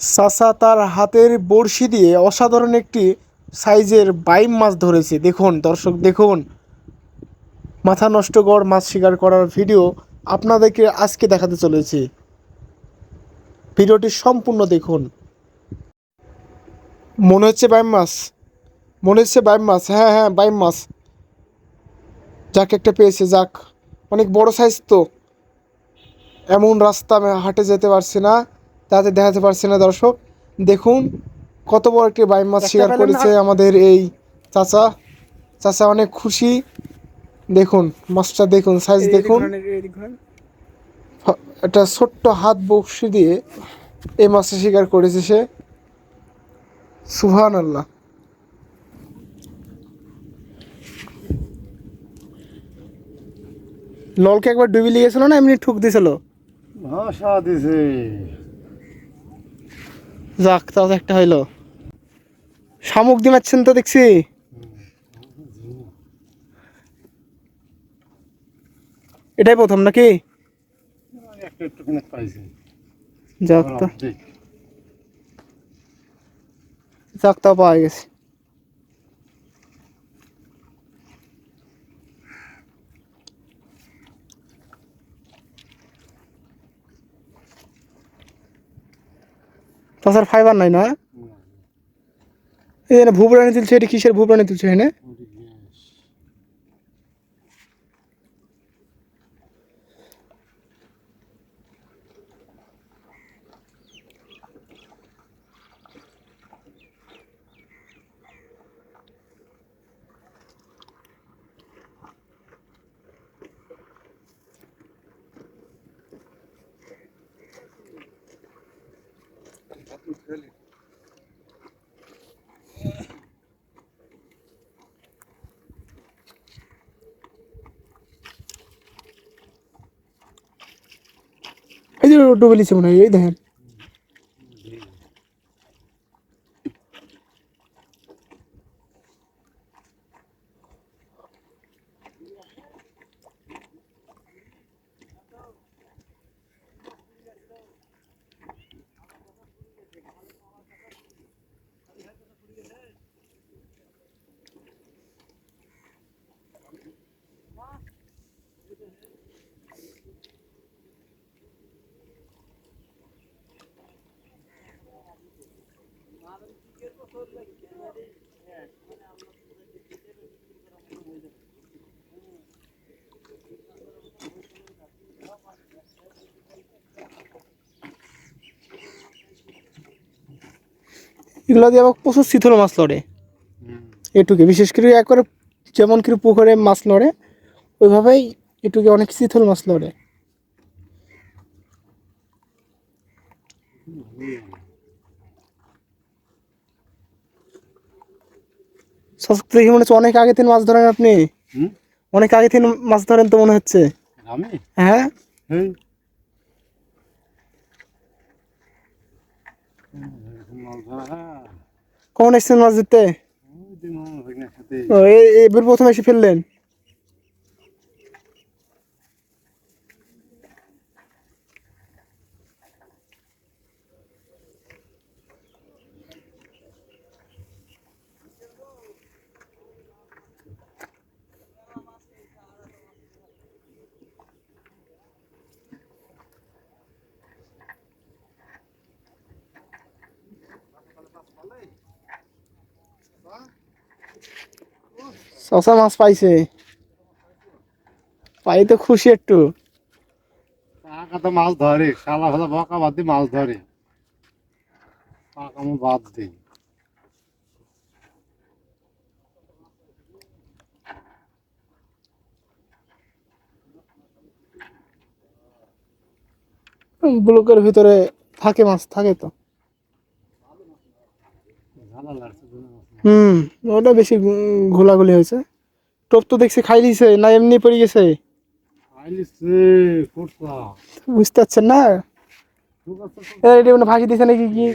চাচা তার হাতের বড়শি দিয়ে অসাধারণ একটি সাইজের বাইম মাছ ধরেছে। দেখুন, দর্শক, দেখুন। মাথা নষ্টকর মাছ শিকার করার ভিডিও আপনাদেরকে আজকে দেখাতে চলেছি। ভিডিওটি সম্পূর্ণ দেখুন। মনে হচ্ছে বাইম মাছ। মনে হচ্ছে বাইম মাছ। হ্যাঁ হ্যাঁ বাইম মাছ। যাক, একটা পেয়েছে, যাক। অনেক বড় সাইজ তো। এমন রাস্তা হাঁটে যেতে পারছি না। তাতে দেখাতে পারছে না দর্শক। দেখুন কত বড় একটি বাইম মাছ শিকার করেছে আমাদের এই চাচা। চাচা অনেক খুশি। দেখুন মাছটা দেখুন সাইজ দেখুন। একটা ছোট্ট হাত বক্সি দিয়ে এই মাছটা শিকার করেছে সে। সুহান আল্লাহ নলকে একবার ডুবি লিগেছিল না এমনি ঠুক দিছিল ভাষা দিছে। যাক তাও একটা হইল। শামুক মারছেন তো দেখছি। এটাই প্রথম নাকি? যাক তো। যাক, তাও পাওয়া গেছে। তাছাড়া ফাইবার নাই না? এই ভূপ্রাণী তুলছে এটা কিসের ভুবরানি তুলছে এখানে? এই যে ডুবে লিছে মনে হয় এই দেখেন এগুলো দিয়ে আবার প্রচুর শীতল মাছ লড়ে। এটুকে বিশেষ করে একবারে যেমন করে পুকুরে মাছ লড়ে ওইভাবেই এটুকে অনেক শীতল মাছ লড়ে। দেখে মনে হচ্ছে অনেক আগে থেকে মাছ ধরেন আপনি? অনেক আগে থেকে মাছ ধরেন তো মনে হচ্ছে? আমি? হ্যাঁ? ধরা কখন এসছেন মাছ ধরতে ও এবার প্রথমে এসে ফেললেন? শশা মাছ পাইছে। পাই তো খুশি একটু। টাকা তো মাছ ধরে শালা ফালা বকা বাদ দিয়ে মাছ ধরে। বাদ দিই ব্লকের ভিতরে থাকে মাছ থাকে তো। হুম ওটা বেশি ঘোলাঘুলি ঘোলাগুলি হয়েছে। টপ তো দেখছি খাই লিছে না এমনি পড়ে গেছে। বুঝতে পারছেন না? এটা মানে ফাঁকি দিছে নাকি কি?